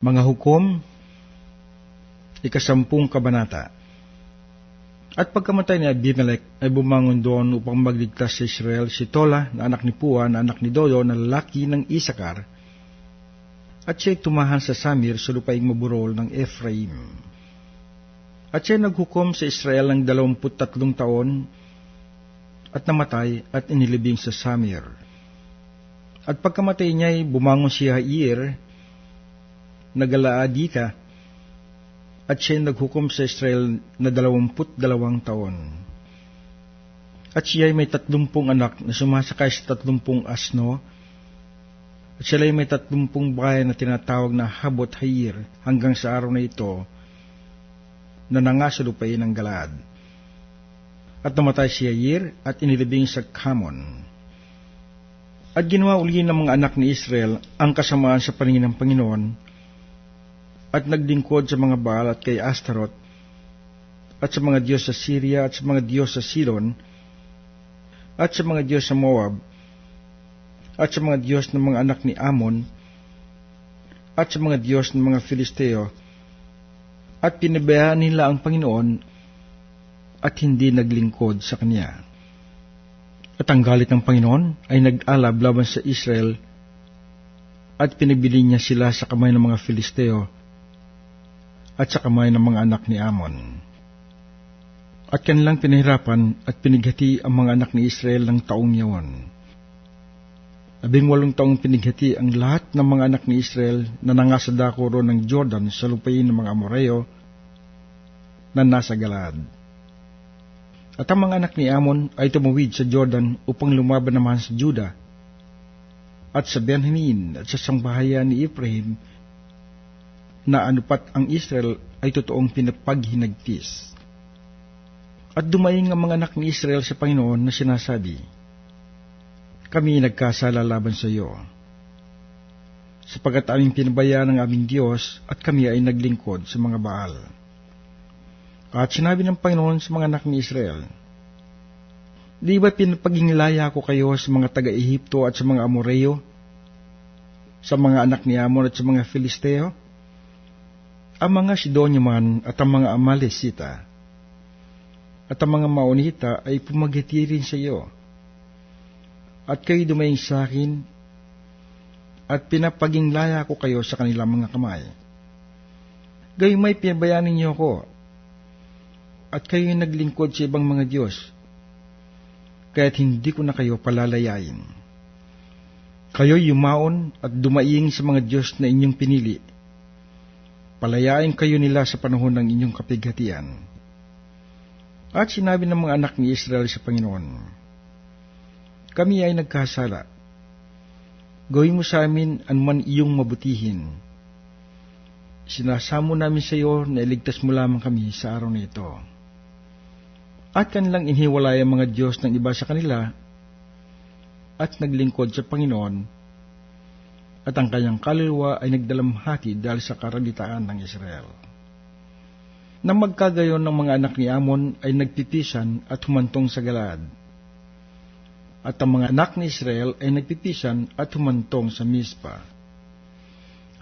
Mga hukom, ikasampung kabanata. At pagkamatay ni Abimelech ay bumangon doon upang magligtas sa Israel si Tola na anak ni Pua na anak ni Dodo na lalaki ng Isakar at siya'y tumahan sa Samir sa lupaing maburol ng Ephraim. At siya'y naghukom sa Israel ng dalawamput tatlong taon at namatay at inilibing sa Samir. At pagkamatay niya'y bumangon si Hair nagalaadi ka, at siya naghukom sa Israel na dalawamput dalawang taon. At siya ay may tatlumpung anak na sumasakay sa tatlumpung asno, at sila ay may tatlumpung bayan na tinatawag na Habot Hayir hanggang sa araw na ito na nangasalupain ng Galad. At namatay si Hayir at inilibing sa Kamon. At ginawa uli ng mga anak ni Israel ang kasamaan sa paningin ng Panginoon at naglingkod sa mga Baal at kay Astaroth, at sa mga Diyos sa Syria, at sa mga Diyos sa Silon, at sa mga Diyos sa Moab, at sa mga Diyos ng mga anak ni Amon, at sa mga Diyos ng mga Filisteo, at pinabayaan nila ang Panginoon at hindi naglingkod sa Kanya. At ang galit ng Panginoon ay nag-alab laban sa Israel at pinabili niya sila sa kamay ng mga Filisteo at sa kamay ng mga anak ni Amon. At kanilang pinahirapan at pinighati ang mga anak ni Israel ng taong yawan. Labing walong taong pinighati ang lahat ng mga anak ni Israel na nangasadako ron ng Jordan sa lupain ng mga Amoreo na nasa Galad. At ang mga anak ni Amon ay tumawid sa Jordan upang lumaban naman sa Juda at sa Benjamin at sa sangbahayan ni Ephraim na anupat ang Israel ay totoong pinapaghinagtis. At dumaing ang mga anak ni Israel sa Panginoon na sinasabi, Kami nagkasala laban sa iyo, sapagat aming pinabayaan ng aming Diyos at kami ay naglingkod sa mga Baal. At sinabi ng Panginoon sa mga anak ni Israel, Di ba pinapagingilaya ko kayo sa mga taga-Ehipto at sa mga Amoreo, sa mga anak ni Amon at sa mga Filisteo? Ang mga Sidonyo man at ang mga Amalesita at ang mga Maonita ay pumagiti rin sa iyo. At kayo dumaing sa akin at pinapaginglaya ko kayo sa kanilang mga kamay. Gayon may pinabayanin niyo ako at kayo naglingkod sa ibang mga Diyos, kaya't hindi ko na kayo palalayain. Kayo yumaon at dumaing sa mga Diyos na inyong pinili, palayain kayo nila sa panahon ng inyong kapighatian. At sinabi ng mga anak ni Israel sa Panginoon, Kami ay nagkasala. Gawin mo sa amin anuman iyong mabutihin. Sinasamo namin sa iyo na iligtas mo lamang kami sa araw na ito. At kanilang inhiwalay ang mga Diyos ng iba sa kanila at naglingkod sa Panginoon at ang kanyang kaluluwa ay nagdalamhati dahil sa karalitaan ng Israel. Nang magkagayon ng mga anak ni Amon ay nagpipisan at humantong sa Galad. At ang mga anak ni Israel ay nagpipisan at humantong sa Mispa.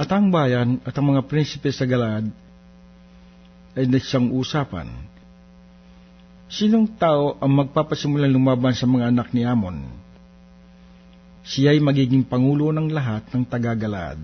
At ang bayan at ang mga prinsipe sa Galad ay nagsang usapan. Sinong tao ang magpapasimulang lumaban sa mga anak ni Amon? Siya'y magiging pangulo ng lahat ng tagagalad.